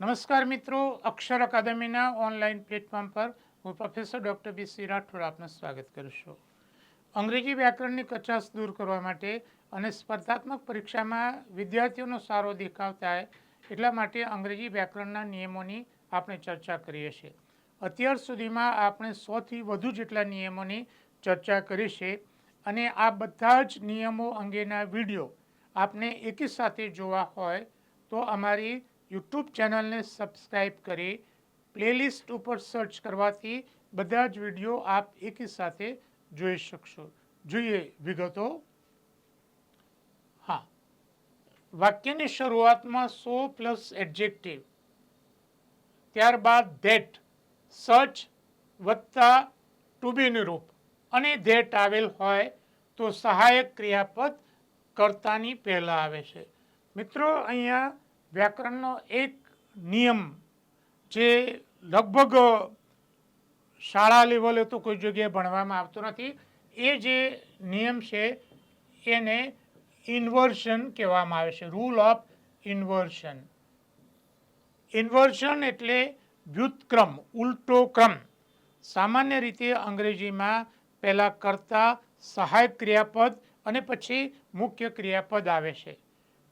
નમસ્કાર મિત્રો, અક્ષર અકાદમીના online platform પર હું professor doctor B C Rathod આપનું સ્વાગત કરું છું. અંગ્રેજી વ્યાકરણની કચાશ દૂર કરવા માટે અને સ્પર્ધાત્મક પરીક્ષામાં વિદ્યાર્થીઓનો સારો દેખાવ થાય એટલા માટે અંગ્રેજી વ્યાકરણના નિયમોની આપણે ચર્ચા કરીએ છીએ. અત્યાર સુધીમાં આપણે સોથી વધુ જેટલા નિયમોની ચર્ચા કરી છે અને આ બધા જ નિયમો અંગેના વીડિયો આપને એકી સાથે જોવા હોય તો અમારી યુટ્યુબ ચેનલને સબસ્ક્રાઈબ કરી પ્લેલિસ્ટ ઉપર સર્ચ કરવાથી બધા જ વીડિયો આપ એકી સાથે જોઈ શકશો. જોઈએ વિગતો. હા. વાક્યની શરૂઆતમાં સો પ્લસ એડજેક્ટિવ. ત્યારબાદ ધેટ, સચ વત્તા ટુ બીનું રૂપ અને ધેટ આવેલ હોય તો સહાયક ક્રિયાપદ કર્તાની પહેલાં આવે છે. મિત્રો, અહીંયા વ્યાકરણનો એક નિયમ જે લગભગ શાળા લેવલે તો કોઈ જગ્યાએ ભણવામાં આવતો નથી. એ જે નિયમ છે એને ઇન્વર્શન કહેવામાં આવે છે, રૂલ ઓફ ઇન્વર્શન. ઇન્વર્શન એટલે વ્યુત્ક્રમ, ઉલટો ક્રમ. સામાન્ય રીતે અંગ્રેજીમાં પહેલાં કરતા સહાયક ક્રિયાપદ અને પછી મુખ્ય ક્રિયાપદ આવે છે.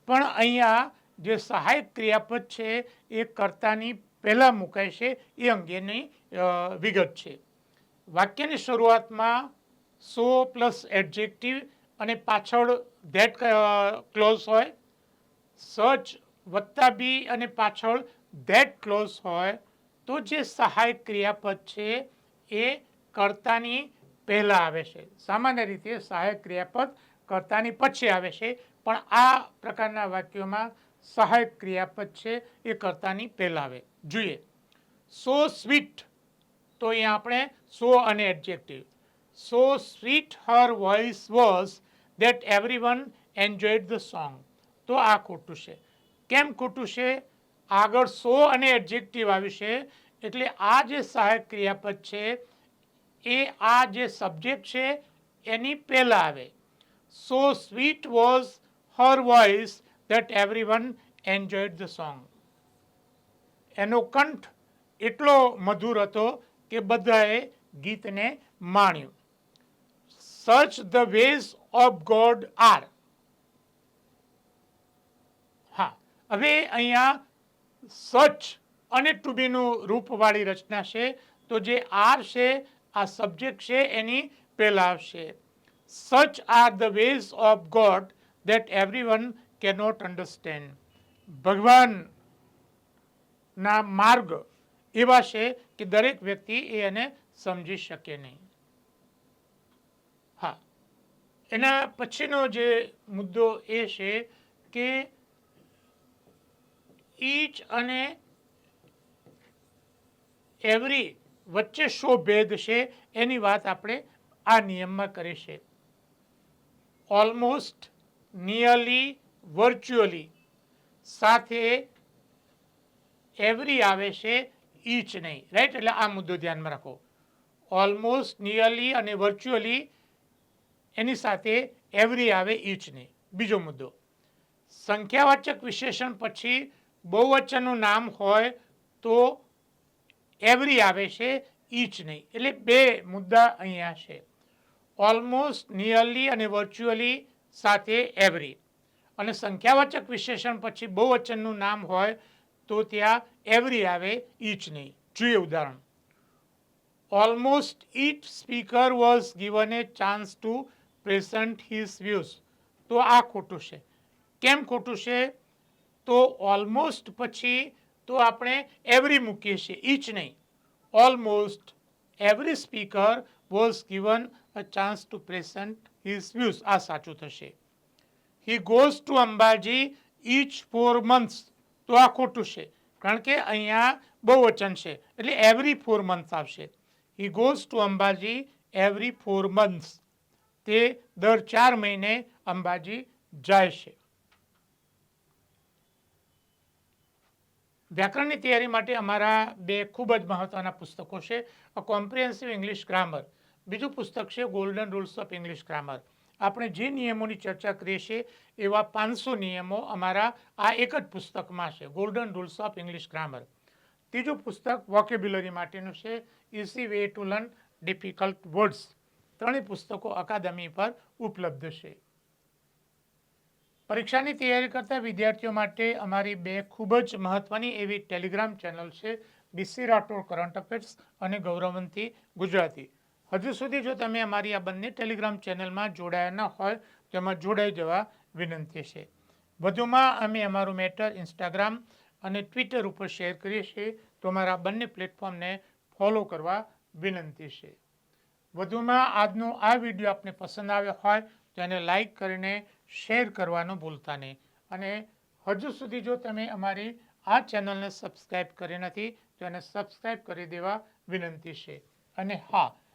પણ અહીંયા જે સહાયક ક્રિયાપદ છે એ કર્તાની પહેલાં મુકાય છે, એ અંગેની વિગત છે. વાક્યની શરૂઆતમાં સો પ્લસ એડજેક્ટિવ અને પાછળ ધેટ ક્લોઝ હોય સચ વત્તા બી અને પાછળ ધેટ ક્લોઝ હોય, તો જે સહાયક ક્રિયાપદ છે એ કર્તાની પહેલાં આવે છે. સામાન્ય રીતે સહાયક ક્રિયાપદ કર્તાની પછી આવે છે, પણ આ પ્રકારના વાક્યોમાં સહાયક ક્રિયાપદ છે એ કરતાની પહેલાં આવે જોઈએ. So sweet. તો અહીંયા આપણે સો અને adjective so sweet her voice was that everyone enjoyed the song. તો આ ખોટું છે. કેમ ખોટું છે? આગળ સો અને એડજેક્ટિવ આવ્યું છે. એટલે આ જે સહાયક ક્રિયાપદ છે, એ આ જે સબ્જેક્ટ છે, એની પહેલાં આવે so sweet was her voice everyone enjoyed the song એનો કંઠ એટલો મધુર હતો કે બધાએ ગીતને માણ્યું. Such the ways of God are હા, હવે અહીંયા સચ અને ટુ બીનું રૂપવાળી રચના છે, તો જે આર છે, આ સબ્જેક્ટ છે, એની પહેલાં આવશે. Such are the ways of God that everyone cannot understand. ભગવાનના માર્ગ એવા છે કે દરેક વ્યક્તિ એ એને સમજી શકે નહીં. હા. એના પછીનો જે મુદ્દો એ છે કે ઈચ અને એવરી વચ્ચે શો ભેદ છે એની વાત આપણે આ નિયમમાં કરી છે. ઓલમોસ્ટ નિયરલી વર્ચ્યુઅલી સાથે એવરી આવે છે ઈચ નહીં. રાઈટ એટલે આ મુદ્દો ધ્યાનમાં રાખો. ઓલમોસ્ટ નિયરલી અને વર્ચ્યુઅલી એની સાથે એવરી આવે ઈચ નહીં. બીજો મુદ્દો. સંખ્યાવાચક વિશેષણ પછી બહુવચનનું નામ હોય તો એવરી આવે છે ઈચ નહીં. એટલે બે મુદ્દા અહીંયા છે. ઓલમોસ્ટ નિયરલી અને વર્ચ્યુઅલી સાથે એવરી અને સંખ્યાવાચક વિશેષણ પછી બહુવચનનું નામ હોય તો ત્યાં એવરી આવે ઈચ નહીં. જોઈએ ઉદાહરણ. Almost each speaker was given a chance to present his views તો આ ખોટું છે. કેમ ખોટું છે? તો ઓલમોસ્ટ પછી તો આપણે એવરી મૂકીએ છીએ ઈચ નહીં. Almost every speaker was given a chance to present his views આ સાચું થશે. He goes to Ambaji each four months તો આ ખોટું છે. કારણ કે અહીંયા બહુવચન છે. એટલે એવરી ફોર મંથ્સ આવશે. He goes to Ambaji every four months તે દર ચાર મહિને અંબાજી જાય છે. વ્યાકરણની તૈયારી માટે અમારા બે ખૂબ જ મહત્ત્વના પુસ્તકો છે. અ કોમ્પ્રિહેન્સિવ ઇંગ્લિશ ગ્રામર બીજું પુસ્તક છે golden rules of English grammar આપણે જે નિયમોની ચર્ચા કરીએ છીએ, એવા પાંચસો નિયમો અમારા આ એક જ પુસ્તકમાં છે golden rules of English grammar ત્રીજું પુસ્તક વોકેબ્યુલરી માટેનું છે easy way to learn difficult words ત્રણેય પુસ્તકો અકાદમી પર ઉપલબ્ધ છે. પરીક્ષાની તૈયારી કરતા વિદ્યાર્થીઓ માટે અમારી બે ખૂબ જ મહત્વની એવી ટેલિગ્રામ ચેનલ છે બીસી રાઠોડ કરંટ અફેર્સ અને ગૌરવંતી ગુજરાતી. હજુ સુધી જો તમે અમારી આ બંને ટેલિગ્રામ ચેનલમાં જોડાયા ન હોય, તો એમાં જોડાઈ જવા વિનંતી છે. વધુમાં અમે અમારું મેટર ઇન્સ્ટાગ્રામ અને ટ્વિટર ઉપર શેર કરીએ છીએ, તો અમારા બંને પ્લેટફોર્મને ફોલો કરવા વિનંતી છે. વધુમાં આજનો આ વીડિયો આપને પસંદ આવ્યો હોય, તો એને લાઈક કરીને શેર કરવાનું ભૂલતા નહીં. અને હજુ સુધી જો તમે અમારી આ ચેનલને સબસ્ક્રાઈબ કરી નથી, તો એને સબસ્ક્રાઈબ કરી દેવા વિનંતી છે. અને હા